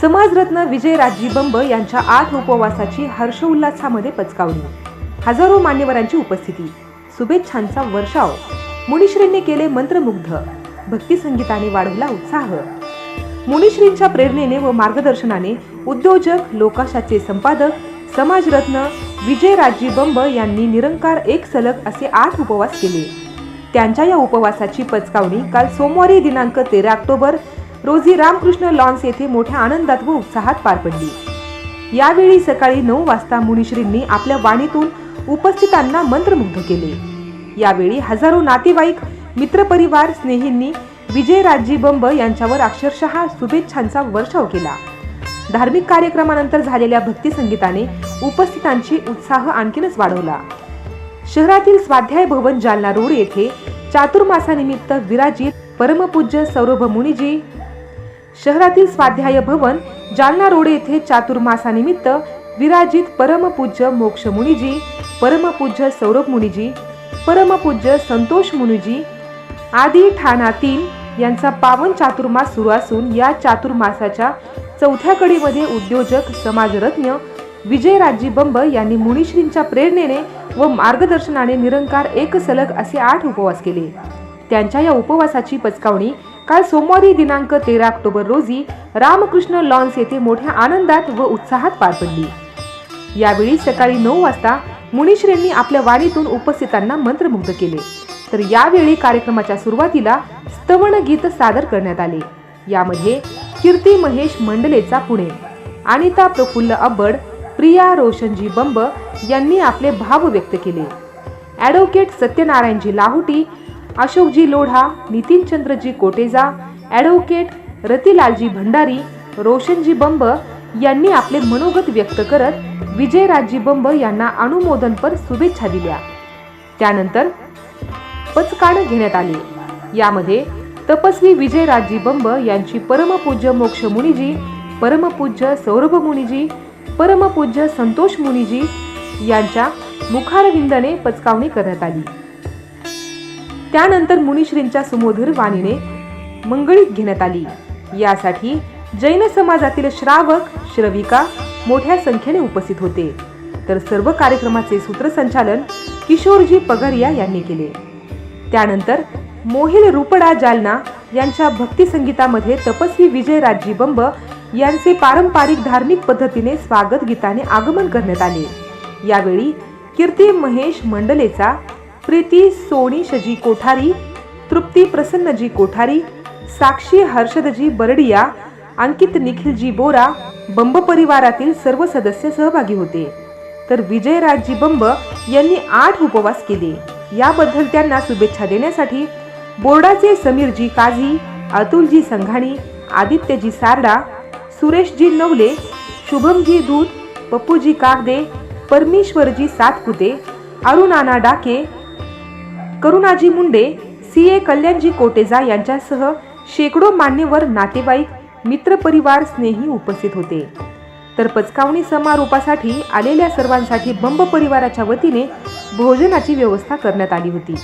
समाजरत्न विजयराजी बंब यांच्या आठ उपवासाची हर्षोल्लासामध्ये पचकावणी. हजारो मान्यवरांची उपस्थिती. शुभेच्छांचा वर्षाव. मुनिश्रींनी केले मंत्रमुग्ध. भक्तिसंगीताने वाढवला उत्साह. मुनिश्रींच्या प्रेरणेने व मार्गदर्शनाने उद्योजक लोकाशाचे संपादक समाजरत्न विजयराजी बंब यांनी निरंकार एक सलग असे आठ उपवास केले. त्यांच्या या उपवासाची पचकावणी काल सोमवारी दिनांक तेरा ऑक्टोबर रोजी रामकृष्ण लॉन्स येथे मोठ्या आनंदात व उत्साहात पार पडली. यावेळी सकाळी नऊ वाजता मुनिश्रींनी आपल्या वाणीतून उपस्थितांना मंत्रमुग्ध केले. यावेळी हजारो नातेवाईक मित्रपरिवार स्नेहींनी विजयराजी बंब यांच्यावर अक्षरशः शुभेच्छांचा वर्षाव केला. धार्मिक कार्यक्रमानंतर झालेल्या भक्तिसंगीताने उपस्थितांची उत्साह आणखीनच वाढवला. शहरातील स्वाध्याय भवन जालना रोड येथे चातुर्मासानिमित्त विराजित परमपूज्य सौरभ मुनिजी शहरातील स्वाध्याय भवन जालना रोड येथे चातुर्मासानिमित्त विराजित परमपूज्य मोक्ष मुनिजी परमपूज्य सौरभ मुनिजी परमपूज्य संतोष मुनिजी आदी ठाणातीम यांचा पावन चातुर्मास सुरू असून या चातुर्मासाच्या चौथ्या कडीमध्ये उद्योजक समाजरत्न विजयराजी बंब यांनी मुनिश्रींच्या प्रेरणेने व मार्गदर्शनाने निरंकार एक सलग असे आठ उपवास केले. त्यांच्या या उपवासाची पचकावणी काल सोमवारी दिनांक तेरा ऑक्टोबर रोजी रामकृष्ण लॉन्स येथे मोठ्या आनंदात व उत्साहात पार पडली. यावेळी सकाळी नऊ वाजता मुनिश्रेंनी आपल्या वाणीतून उपस्थितांना मंत्रमुग्ध केले. तर यावेळी कार्यक्रमाच्या सुरुवातीला स्तवण गीत सादर करण्यात आले. यामध्ये कीर्ती महेश मंडलेचा पुणे अनिता प्रफुल्ल अब्बड प्रिया रोशनजी बंब यांनी आपले भाव व्यक्त केले. ॲडव्होकेट सत्यनारायणजी लाहोटी अशोकजी लोढा नितीनचंद्रजी कोटेजा ॲडव्होकेट रतिलालजी भंडारी रोशनजी बंब यांनी आपले मनोगत व्यक्त करत विजयराजी बंब यांना अनुमोदनपर शुभेच्छा दिल्या. त्यानंतर पचकाण घेण्यात आले. यामध्ये तपस्वी विजयराजी बंब यांची परमपूज्य मोक्ष मुनिजी परमपूज्य सौरभ मुनिजी परमपूज्य संतोष मुनिजी यांच्या मुखारविंदने पचकावणी करण्यात आली. त्यानंतर मुनिश्रींच्या सुमोधुर वाणीने मंगळीत घेण्यात आली. यासाठी जैन समाजातील श्रावक श्रविका मोठ्या संख्येने उपस्थित होते. तर सर्व कार्यक्रमाचे सूत्रसंचालन किशोरजी पगरिया यांनी केले. त्यानंतर मोहिल रुपडा जालना यांच्या भक्तिसंगीतामध्ये तपस्वी विजयराजी बंब यांचे पारंपरिक धार्मिक पद्धतीने स्वागत गीताने आगमन करण्यात आले. यावेळी कीर्ती महेश मंडलेचा प्रीती सोनीशजी कोठारी तृप्ती प्रसन्नजी कोठारी साक्षी हर्षदजी बरडिया अंकित निखिलजी बोरा बंब परिवारातील सर्व सदस्य सहभागी होते. तर विजयराजजी बंब यांनी आठ उपवास केले. याबद्दल त्यांना शुभेच्छा देण्यासाठी बोर्डाचे समीरजी काझी अतुलजी संघाणी आदित्यजी सारडा सुरेशजी नवले शुभमजी दूत पप्पूजी कागदे परमेश्वरजी सातपुते अरुणाना डाके करुणाजी मुंडे सी ए कल्याणजी कोटेजा यांच्यासह शेकडो मान्यवर नातेवाईक मित्रपरिवार स्नेही उपस्थित होते. तर पचकावणी समारोपासाठी आलेल्या सर्वांसाठी बंब परिवाराच्या वतीने भोजनाची व्यवस्था करण्यात आली होती.